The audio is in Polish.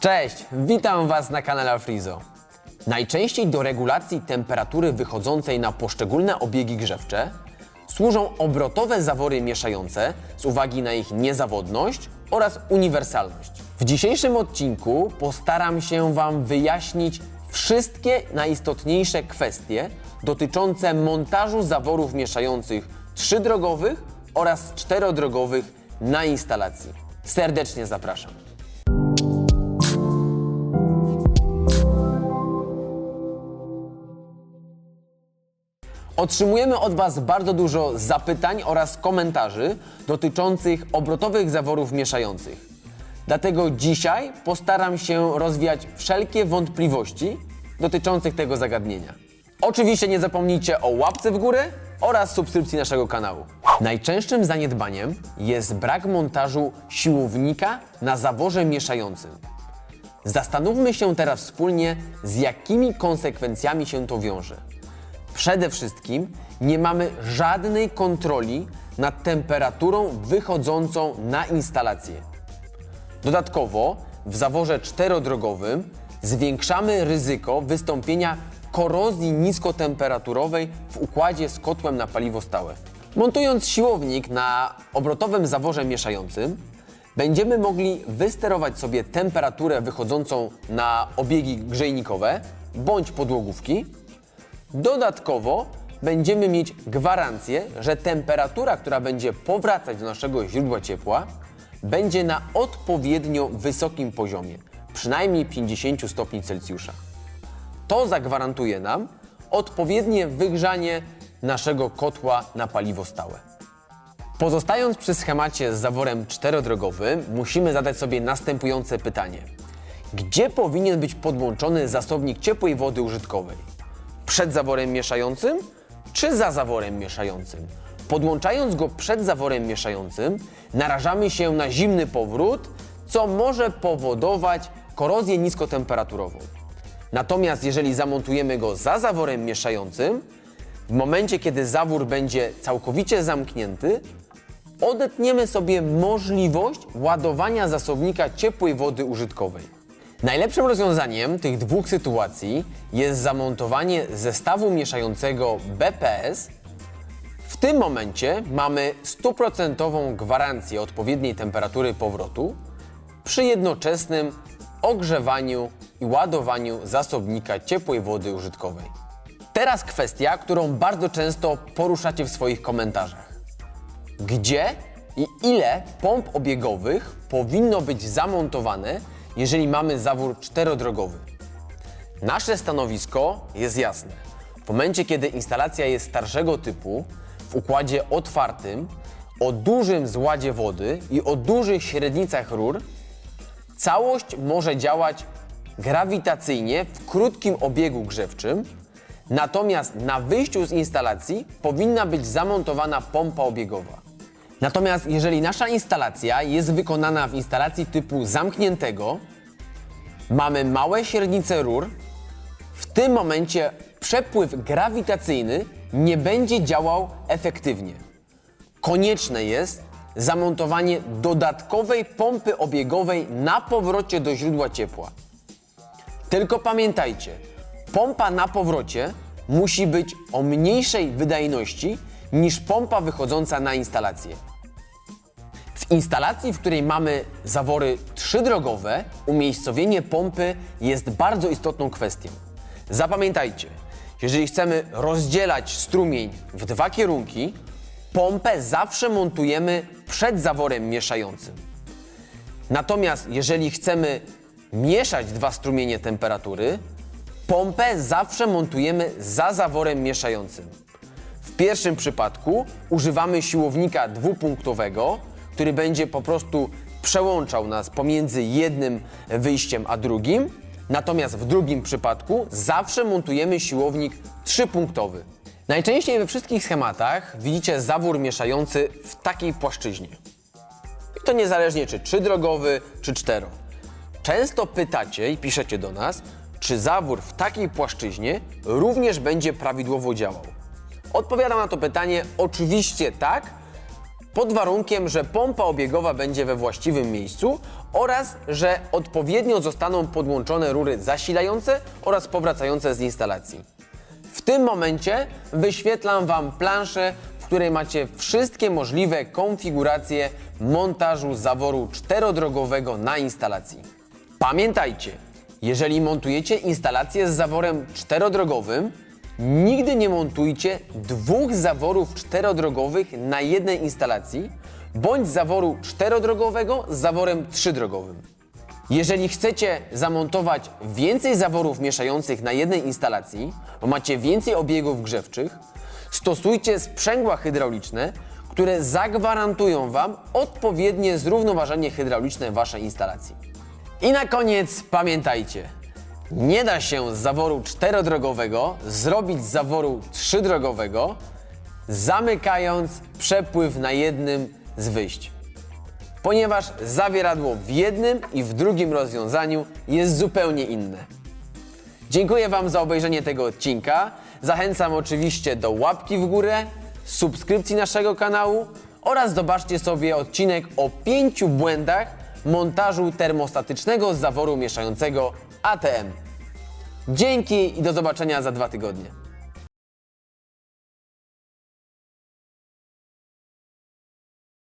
Cześć, witam Was na kanale Alfrizo. Najczęściej do regulacji temperatury wychodzącej na poszczególne obiegi grzewcze służą obrotowe zawory mieszające z uwagi na ich niezawodność oraz uniwersalność. W dzisiejszym odcinku postaram się Wam wyjaśnić wszystkie najistotniejsze kwestie dotyczące montażu zaworów mieszających trzydrogowych oraz czterodrogowych na instalacji. Serdecznie zapraszam. Otrzymujemy od Was bardzo dużo zapytań oraz komentarzy dotyczących obrotowych zaworów mieszających. Dlatego dzisiaj postaram się rozwiać wszelkie wątpliwości dotyczących tego zagadnienia. Oczywiście nie zapomnijcie o łapce w górę oraz subskrypcji naszego kanału. Najczęstszym zaniedbaniem jest brak montażu siłownika na zaworze mieszającym. Zastanówmy się teraz wspólnie, z jakimi konsekwencjami się to wiąże. Przede wszystkim nie mamy żadnej kontroli nad temperaturą wychodzącą na instalację. Dodatkowo w zaworze czterodrogowym zwiększamy ryzyko wystąpienia korozji niskotemperaturowej w układzie z kotłem na paliwo stałe. Montując siłownik na obrotowym zaworze mieszającym, będziemy mogli wysterować sobie temperaturę wychodzącą na obiegi grzejnikowe bądź podłogówki, Dodatkowo będziemy mieć gwarancję, że temperatura, która będzie powracać do naszego źródła ciepła, będzie na odpowiednio wysokim poziomie, przynajmniej 50 stopni Celsjusza. To zagwarantuje nam odpowiednie wygrzanie naszego kotła na paliwo stałe. Pozostając przy schemacie z zaworem czterodrogowym, musimy zadać sobie następujące pytanie. Gdzie powinien być podłączony zasobnik ciepłej wody użytkowej? Przed zaworem mieszającym czy za zaworem mieszającym? Podłączając go przed zaworem mieszającym, narażamy się na zimny powrót, co może powodować korozję niskotemperaturową. Natomiast jeżeli zamontujemy go za zaworem mieszającym, w momencie kiedy zawór będzie całkowicie zamknięty, odetniemy sobie możliwość ładowania zasobnika ciepłej wody użytkowej. Najlepszym rozwiązaniem tych dwóch sytuacji jest zamontowanie zestawu mieszającego BPS. W tym momencie mamy stuprocentową gwarancję odpowiedniej temperatury powrotu przy jednoczesnym ogrzewaniu i ładowaniu zasobnika ciepłej wody użytkowej. Teraz kwestia, którą bardzo często poruszacie w swoich komentarzach. Gdzie i ile pomp obiegowych powinno być zamontowane, jeżeli mamy zawór czterodrogowy? Nasze stanowisko jest jasne. W momencie, kiedy instalacja jest starszego typu, w układzie otwartym, o dużym zładzie wody i o dużych średnicach rur, całość może działać grawitacyjnie w krótkim obiegu grzewczym, natomiast na wyjściu z instalacji powinna być zamontowana pompa obiegowa. Natomiast jeżeli nasza instalacja jest wykonana w instalacji typu zamkniętego, mamy małe średnice rur, w tym momencie przepływ grawitacyjny nie będzie działał efektywnie. Konieczne jest zamontowanie dodatkowej pompy obiegowej na powrocie do źródła ciepła. Tylko pamiętajcie, pompa na powrocie musi być o mniejszej wydajności niż pompa wychodząca na instalację. Instalacji, w której mamy zawory trzydrogowe, umiejscowienie pompy jest bardzo istotną kwestią. Zapamiętajcie, jeżeli chcemy rozdzielać strumień w dwa kierunki, pompę zawsze montujemy przed zaworem mieszającym. Natomiast jeżeli chcemy mieszać dwa strumienie temperatury, pompę zawsze montujemy za zaworem mieszającym. W pierwszym przypadku używamy siłownika dwupunktowego, który będzie po prostu przełączał nas pomiędzy jednym wyjściem a drugim. Natomiast w drugim przypadku zawsze montujemy siłownik trzypunktowy. Najczęściej we wszystkich schematach widzicie zawór mieszający w takiej płaszczyźnie. I to niezależnie czy trzydrogowy, czy cztero. Często pytacie i piszecie do nas, czy zawór w takiej płaszczyźnie również będzie prawidłowo działał. Odpowiadam na to pytanie oczywiście tak, Pod warunkiem, że pompa obiegowa będzie we właściwym miejscu oraz że odpowiednio zostaną podłączone rury zasilające oraz powracające z instalacji. W tym momencie wyświetlam Wam planszę, w której macie wszystkie możliwe konfiguracje montażu zaworu czterodrogowego na instalacji. Pamiętajcie, jeżeli montujecie instalację z zaworem czterodrogowym, nigdy nie montujcie dwóch zaworów czterodrogowych na jednej instalacji, bądź zaworu czterodrogowego z zaworem trzydrogowym. Jeżeli chcecie zamontować więcej zaworów mieszających na jednej instalacji, bo macie więcej obiegów grzewczych, stosujcie sprzęgła hydrauliczne, które zagwarantują Wam odpowiednie zrównoważenie hydrauliczne Waszej instalacji. I na koniec pamiętajcie, nie da się z zaworu czterodrogowego zrobić zaworu trzydrogowego, zamykając przepływ na jednym z wyjść ponieważ zawieradło w jednym i w drugim rozwiązaniu jest zupełnie inne. Dziękuję Wam za obejrzenie tego odcinka. Zachęcam oczywiście do łapki w górę, subskrypcji naszego kanału oraz zobaczcie sobie odcinek o pięciu błędach montażu termostatycznego z zaworu mieszającego ATM. Dzięki i do zobaczenia za dwa tygodnie.